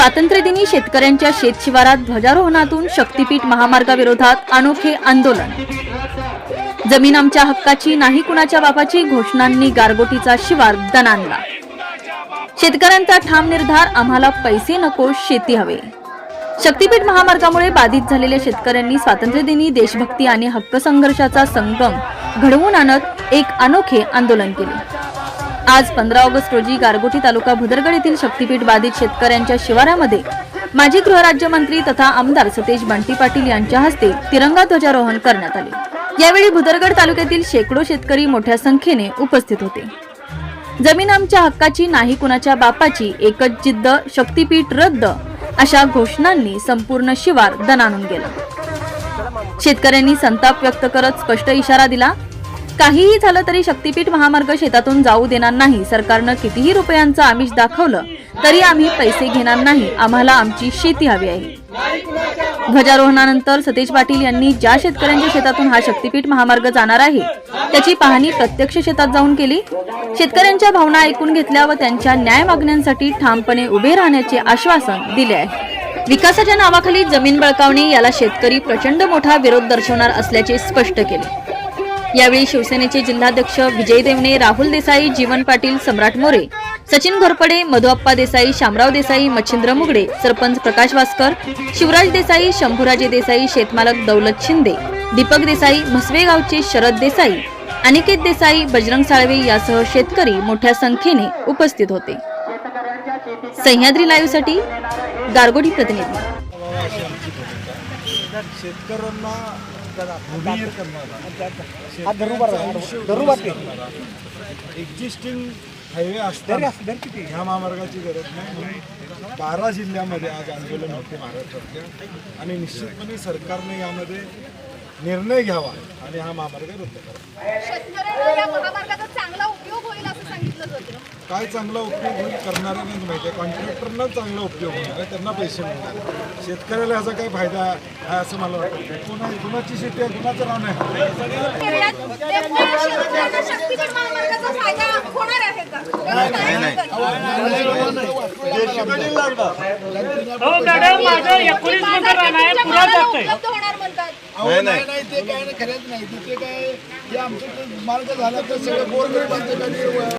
स्वातंत्र्यदिनी शेतकऱ्यांच्या शेतशिवारात ध्वजारोहणातून शक्तीपीठ महामार्गाविरोधात अनोखे आंदोलन. जमीन आमच्या हक्काची नाही कुणाच्या बापाची घोषणांनी गारगोटीचा शिवार दणानला शेतकऱ्यांचा ठाम निर्धार आम्हाला पैसे नको शेती हवे. शक्तीपीठ महामार्गामुळे बाधित झालेल्या शेतकऱ्यांनी स्वातंत्र्यदिनी देशभक्ती आणि हक्क संघर्षाचा संगम घडवून आणत एक अनोखे आंदोलन केले. आज पंधरा ऑगस्ट रोजी गारगोटी तालुका भुदरगड येथील शक्तीपीठ बाधित शेतकऱ्यांच्या शिवारामध्ये माजी गृहराज्यमंत्री तथा आमदार सतेज बंटी पाटील यांच्या हस्ते तिरंगा ध्वजारोहण करण्यात आले. यावेळी भुदरगड तालुक्यातील शेकडो शेतकरी मोठ्या संख्येने उपस्थित होते. जमीन आमच्या हक्काची नाही कुणाच्या बापाची एकच जिद्द शक्तीपीठ रद्द अशा घोषणांनी संपूर्ण शिवार दणानून गेला. शेतकऱ्यांनी संताप व्यक्त करत स्पष्ट इशारा दिला. काहीही झालं तरी शक्तीपीठ महामार्ग शेतातून जाऊ देणार नाही. सरकारनं कितीही रुपयांचं आमिष दाखवलं तरी आम्ही पैसे घेणार नाही. आम्हाला आमची शेती हवी आहे. ध्वजारोहणानंतर सतेज पाटील यांनी ज्या शेतकऱ्यांच्या शेतातून हा शक्तीपीठ महामार्ग जाणार आहे त्याची पाहणी प्रत्यक्ष शेतात जाऊन केली. शेतकऱ्यांच्या भावना ऐकून घेतल्या व त्यांच्या न्याय मागण्यांसाठी ठामपणे उभे राहण्याचे आश्वासन दिले आहे. विकासाच्या नावाखाली जमीन बळकावणे याला शेतकरी प्रचंड मोठा विरोध दर्शवणार असल्याचे स्पष्ट केले. यावेळी शिवसेनेचे जिल्हाध्यक्ष विजय देवणे राहुल देसाई जीवन पाटील सम्राट मोरे सचिन घोरपडे मधुआप्पा देसाई शामराव देसाई मच्छिंद्र मुगडे सरपंच प्रकाश वासकर शिवराज देसाई शंभूराजे देसाई शेतमालक दौलत शिंदे दीपक देसाई म्हसवे गावचे शरद देसाई अनिकेत देसाई बजरंग साळवे यासह शेतकरी मोठ्या संख्येने उपस्थित होते. सह्याद्री लाईव्हसाठी गारगोडी प्रतिनिधी. शेतकऱ्यांना हा एक्झिस्टिंग हायवे असताना ह्या महामार्गाची गरज नाही. म्हणून बारा जिल्ह्यामध्ये आज आंदोलन होते महाराष्ट्रातल्या. आणि निश्चितपणे सरकारने यामध्ये निर्णय घ्यावा आणि हा महामार्ग रद्द करावा शेतकऱ्यांना या महामार्गाचा चांगला उपयोग होईल असं सांगितलं जातं काय चांगला उपयोग होईल करणाऱ्यांनाच माहिती आहे. कॉन्ट्रॅक्टरना चांगला उपयोग होणार आहे. त्यांना पैसे मिळणार. शेतकऱ्याला ह्याचा काही फायदा आहे असं मला वाटतं. कोणा कुणाची शेती आहे कुणाचं रान आहे. हो नाही नाही. ते काय नाही खरंच नाही. तिथे काय आमचं मार्ग झाला तर सगळं गोरगरिबांचं